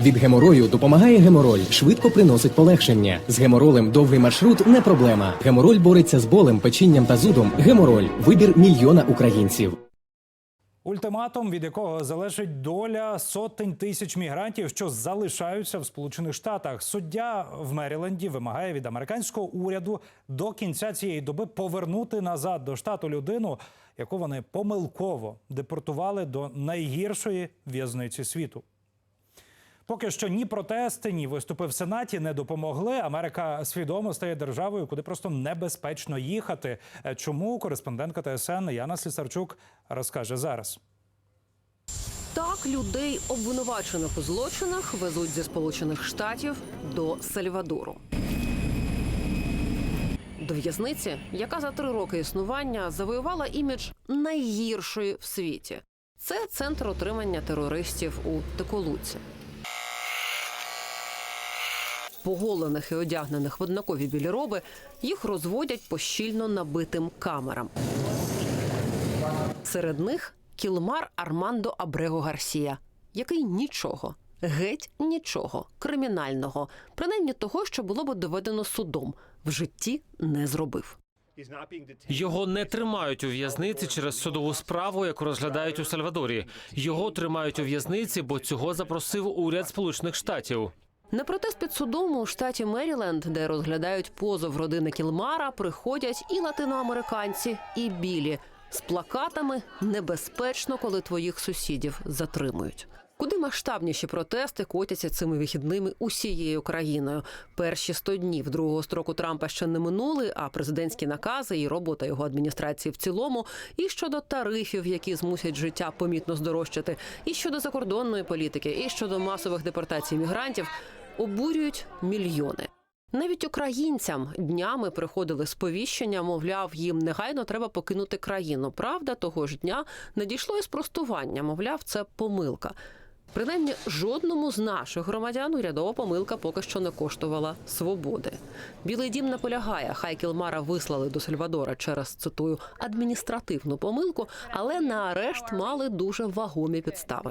Від геморою допомагає гемороль, швидко приносить полегшення. З геморолем довгий маршрут не проблема. Гемороль бореться з болем, печінням та зудом. Гемороль вибір мільйона українців. Ультиматум, від якого залежить доля сотень тисяч мігрантів, що залишаються в Сполучених Штатах. Суддя в Меріленді вимагає від американського уряду до кінця цієї доби повернути назад до штату людину, яку вони помилково депортували до найгіршої в'язниці світу. Поки що ні протести, ні виступи в Сенаті не допомогли. Америка свідомо стає державою, куди просто небезпечно їхати. Е, Чому кореспондентка ТСН Яна Слісарчук розкаже зараз. Так людей, обвинувачених у злочинах, везуть зі Сполучених Штатів до Сальвадору. До в'язниці, яка за три роки існування завоювала імідж найгіршої в світі. Це центр отримання терористів у Теколуці. Поголених і одягнених в однакові білі роби їх розводять по щільно набитим камерам. Серед них кілмар Армандо Абрего Гарсія, який нічого, геть нічого кримінального, принаймні того, що було б доведено судом, в житті не зробив. Його не тримають у в'язниці через судову справу, яку розглядають у Сальвадорі. Його тримають у в'язниці, бо цього запросив уряд Сполучених Штатів. На протест під судом у штаті Меріленд, де розглядають позов родини Кілмара, приходять і латиноамериканці, і білі з плакатами небезпечно, коли твоїх сусідів затримують. Куди масштабніші протести котяться цими вихідними усією країною. Перші 100 днів другого строку Трампа ще не минули, а президентські накази і робота його адміністрації в цілому, і щодо тарифів, які змусять життя помітно здорожчати, і щодо закордонної політики, і щодо масових депортацій мігрантів обурюють мільйони. Навіть українцям днями приходили сповіщення, мовляв, їм негайно треба покинути країну. Правда, того ж дня надійшло і спростування, мовляв, це помилка. Принаймні, жодному з наших громадян урядова помилка поки що не коштувала свободи. Білий дім наполягає, хай Кілмара вислали до Сальвадора через цитую адміністративну помилку, але на арешт мали дуже вагомі підстави.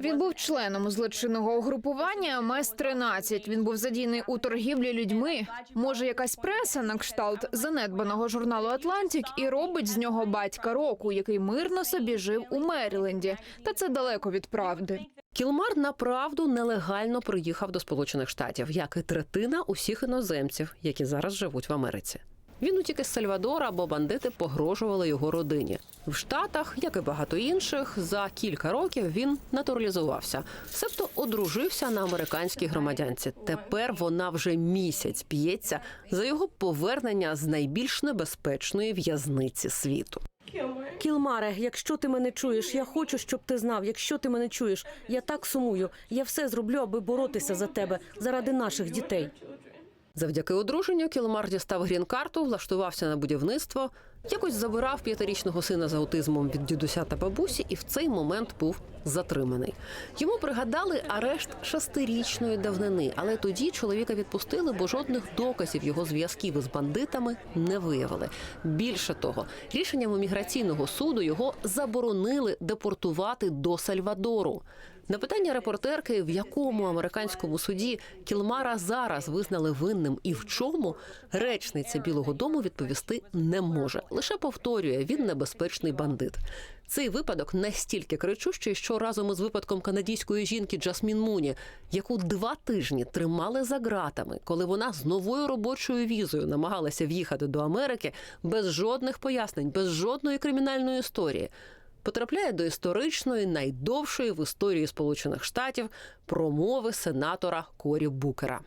Він був членом злочинного угрупування МЕС-13. Він був задійний у торгівлі людьми. Може, якась преса на кшталт занедбаного журналу Атлантик і робить з нього батька року, який мирно собі жив у Меріленді. Та це далеко від правди. Кілмар направду нелегально приїхав до Сполучених Штатів, як і третина усіх іноземців, які зараз живуть в Америці. Він утік із Сальвадора, бо бандити погрожували його родині. В Штатах, як і багато інших, за кілька років він натуралізувався, себто одружився на американській громадянці. Тепер вона вже місяць б'ється за його повернення з найбільш небезпечної в'язниці світу. Кілмаре, якщо ти мене чуєш, я хочу, щоб ти знав. Якщо ти мене чуєш, я так сумую. Я все зроблю, аби боротися за тебе заради наших дітей. Завдяки одруженню Кілмар дістав грін-карту, влаштувався на будівництво, якось забирав п'ятирічного сина з аутизмом від дідуся та бабусі, і в цей момент був затриманий. Йому пригадали арешт шестирічної давнини, але тоді чоловіка відпустили, бо жодних доказів його зв'язків із бандитами не виявили. Більше того, рішенням міграційного суду його заборонили депортувати до Сальвадору. На питання репортерки, в якому американському суді Кілмара зараз визнали винним і в чому, речниця Білого Дому відповісти не може. Лише повторює, він небезпечний бандит. Цей випадок настільки кричущий, що разом із випадком канадійської жінки Джасмін Муні, яку два тижні тримали за ґратами, коли вона з новою робочою візою намагалася в'їхати до Америки без жодних пояснень, без жодної кримінальної історії потрапляє до історичної найдовшої в історії Сполучених Штатів промови сенатора Корі Букера.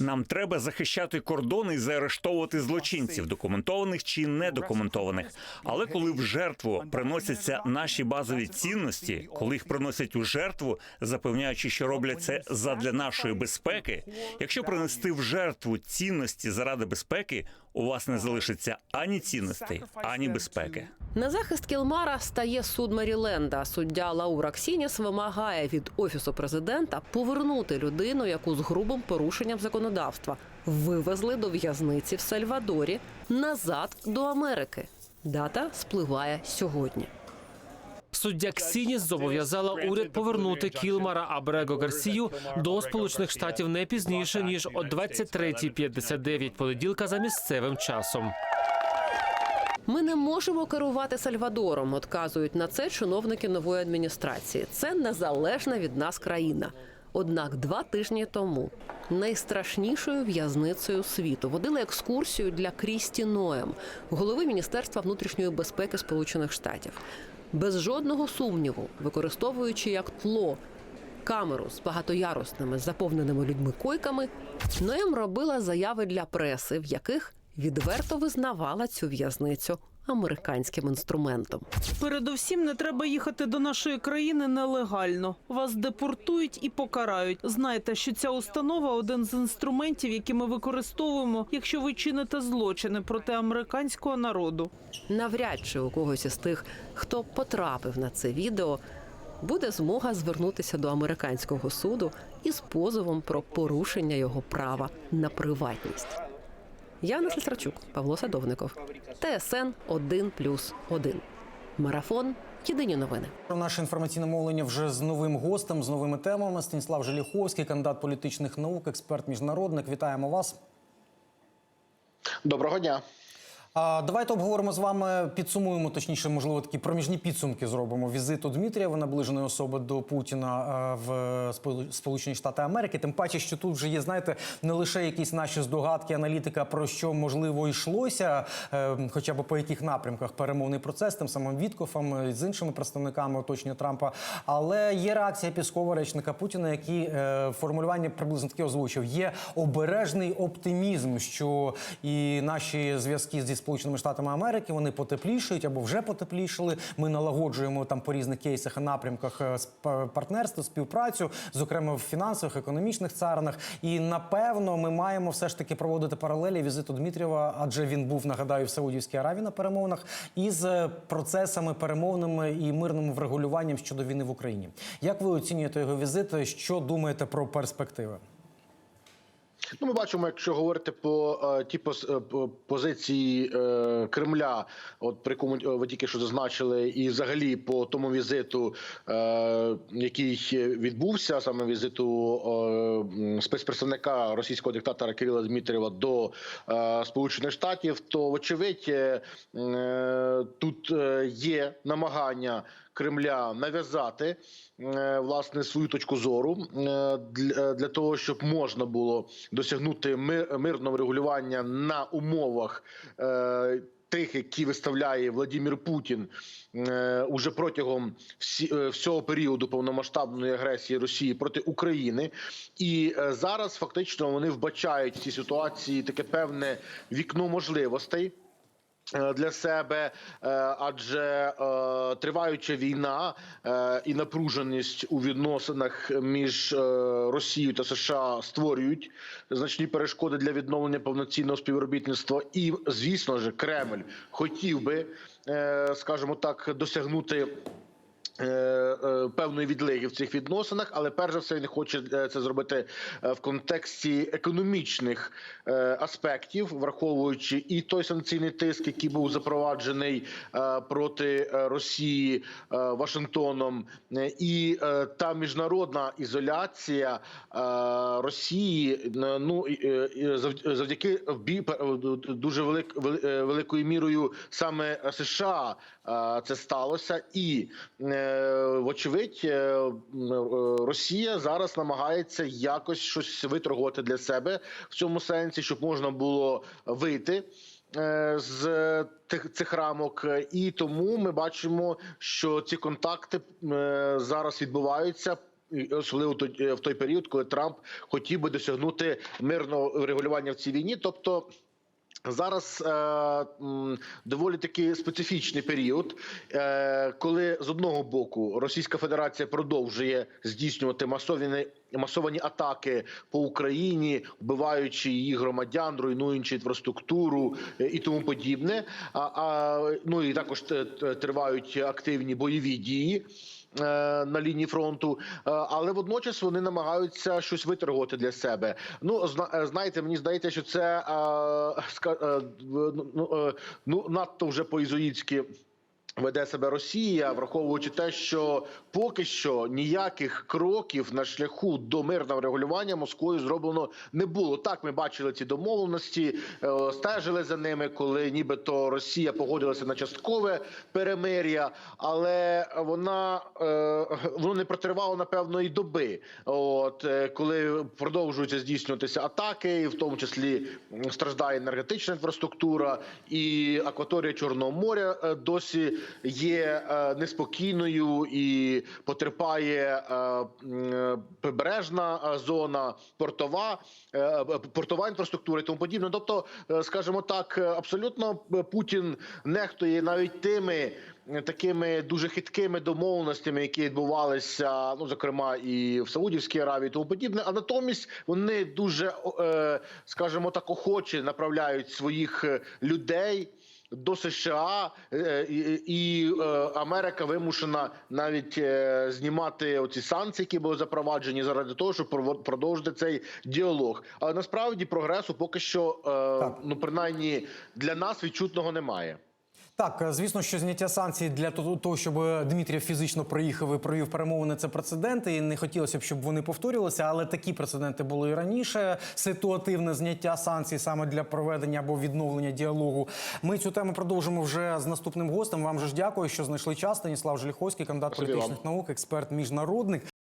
Нам треба захищати кордони і заарештовувати злочинців, документованих чи недокументованих. Але коли в жертву приносяться наші базові цінності, коли їх приносять у жертву, запевняючи, що роблять це задля нашої безпеки, якщо принести в жертву цінності заради безпеки, у вас не залишиться ані цінностей, ані безпеки. На захист Кілмара стає суд Меріленда. Суддя Лаура Ксініс вимагає від офісу президента повернути людину, яку з грубим порушенням законодавства вивезли до в'язниці в Сальвадорі назад до Америки. Дата спливає сьогодні. Суддя Ксініс зобов'язала уряд повернути Кілмара Абрего Гарсію до Сполучених Штатів не пізніше ніж о 23.59 понеділка за місцевим часом. Ми не можемо керувати Сальвадором, отказують на це чиновники нової адміністрації. Це незалежна від нас країна. Однак два тижні тому найстрашнішою в'язницею світу водили екскурсію для Крісті Ноем, голови Міністерства внутрішньої безпеки Сполучених Штатів. Без жодного сумніву, використовуючи як тло камеру з багатоярусними заповненими людьми койками, Ноєм робила заяви для преси, в яких відверто визнавала цю в'язницю американським інструментом. Передовсім не треба їхати до нашої країни нелегально. Вас депортують і покарають. Знайте, що ця установа один з інструментів, які ми використовуємо, якщо ви чините злочини проти американського народу. Навряд чи у когось із тих, хто потрапив на це відео, буде змога звернутися до американського суду із позовом про порушення його права на приватність. Яна Сестрачук, Павло Садовников, ТСН 1+,1. Марафон. Єдині новини. про Наше інформаційне мовлення вже з новим гостем, з новими темами. Станіслав Желіховський, кандидат політичних наук, експерт міжнародник. Вітаємо вас. Доброго дня. Давайте обговоримо з вами, підсумуємо, точніше, можливо, такі проміжні підсумки зробимо візиту Дмитрієва, наближеної особи до Путіна е, в Сполучені Штати Америки. Тим паче, що тут вже є, знаєте, не лише якісь наші здогадки, аналітика про що можливо йшлося, е, хоча б по яких напрямках перемовний процес, тим самим Віткофом е, з іншими представниками оточення Трампа. Але є реакція Піскова, речника Путіна, який формулювання приблизно таке озвучив. Є обережний оптимізм, що і наші зв'язки зі Сполученими Штатами Америки вони потеплішають або вже потеплішали. Ми налагоджуємо там по різних кейсах і напрямках е, партнерство, співпрацю, зокрема в фінансових, економічних царинах. І напевно ми маємо все ж таки проводити паралелі візиту Дмитрієва, адже він був, нагадаю, в Саудівській Аравії на перемовинах із е, процесами перемовними і мирним врегулюванням щодо війни в Україні. Як ви оцінюєте його візит? Що думаєте про перспективи? Ну, ми бачимо, якщо говорити по е, ті пос- е, позиції е, Кремля, от при якому е, ви тільки що зазначили, і взагалі по тому візиту, який відбувся, саме візиту спецпредставника російського диктатора Кирила Дмитрієва до Сполучених Штатів, то вочевидь тут є намагання. Кремля нав'язати е, власне свою точку зору е, для, для того, щоб можна було досягнути мир, мирного регулювання на умовах. Е, Тих, які виставляє Владимир Путін е, уже протягом всі, е, всього періоду повномасштабної агресії Росії проти України, і е, зараз фактично вони вбачають в цій ситуації таке певне вікно можливостей е, для себе, е, адже е, триваюча війна е, і напруженість у відносинах між е, Росією та США створюють значні перешкоди для відновлення повноцінного співробітництва. І звісно ж, Кремль хотів би, е, скажімо так, досягнути. Е, е, Певної відлиги в цих відносинах, але перш за все він хоче е, це зробити в контексті економічних аспектів, враховуючи і той санкційний тиск, який був запроваджений проти Росії Вашингтоном, і та міжнародна ізоляція Росії. Ну завдяки дуже велик, великою мірою саме США це сталося, і вочевидь е, е, Росія зараз намагається якось щось виторгувати для себе в цьому сенсі, щоб можна було вийти. е, З тих цих рамок, і тому ми бачимо, що ці контакти е, зараз відбуваються. Особливо е, в той період, коли Трамп хотів би досягнути мирного регулювання в цій війні, тобто Зараз е, доволі таки специфічний період, е, коли з одного боку Російська Федерація продовжує здійснювати масові масовані атаки по Україні, вбиваючи її громадян, руйнуючи інфраструктуру е, і тому подібне. А, а ну і також е, тривають активні бойові дії. Е, На лінії фронту, Е, але водночас вони намагаються щось виторгувати для себе. Ну е, знаєте, мені здається, що це ну, е, ну надто вже по-ізоїцьки Веде себе Росія, враховуючи те, що поки що ніяких кроків на шляху до мирного регулювання Москвою зроблено не було. Так, ми бачили ці домовленості, е, стежили за ними, коли нібито Росія погодилася на часткове перемир'я, але вона е, воно не протривало напевно і доби. От е, коли продовжуються здійснюватися атаки, в тому числі страждає енергетична інфраструктура, і акваторія Чорного моря досі є е, неспокійною і потерпає е, е, прибережна зона, портова, портова інфраструктура і тому подібне. Тобто, скажімо так, абсолютно Путін нехтує навіть тими. Такими дуже хиткими домовленостями, які відбувалися, ну зокрема і в Саудівській Аравії, тому подібне. А натомість вони дуже, скажімо так, охоче направляють своїх людей до США, е, і, е, Америка вимушена навіть е, знімати оці санкції, які були запроваджені заради того, щоб продовжити цей діалог. Але насправді прогресу поки що, так. ну принаймні для нас відчутного немає. Так, е, звісно, що зняття санкцій для того, щоб Дмитрів фізично приїхав і провів перемовини, це прецеденти. І не хотілося б, щоб вони повторювалися, але такі прецеденти були і раніше. Ситуативне зняття санкцій саме для проведення або відновлення діалогу. Ми цю тему продовжимо вже з наступним гостем. Вам же ж дякую, що знайшли час. Станіслав Желіховський, кандидат політичних наук, експерт міжнародник.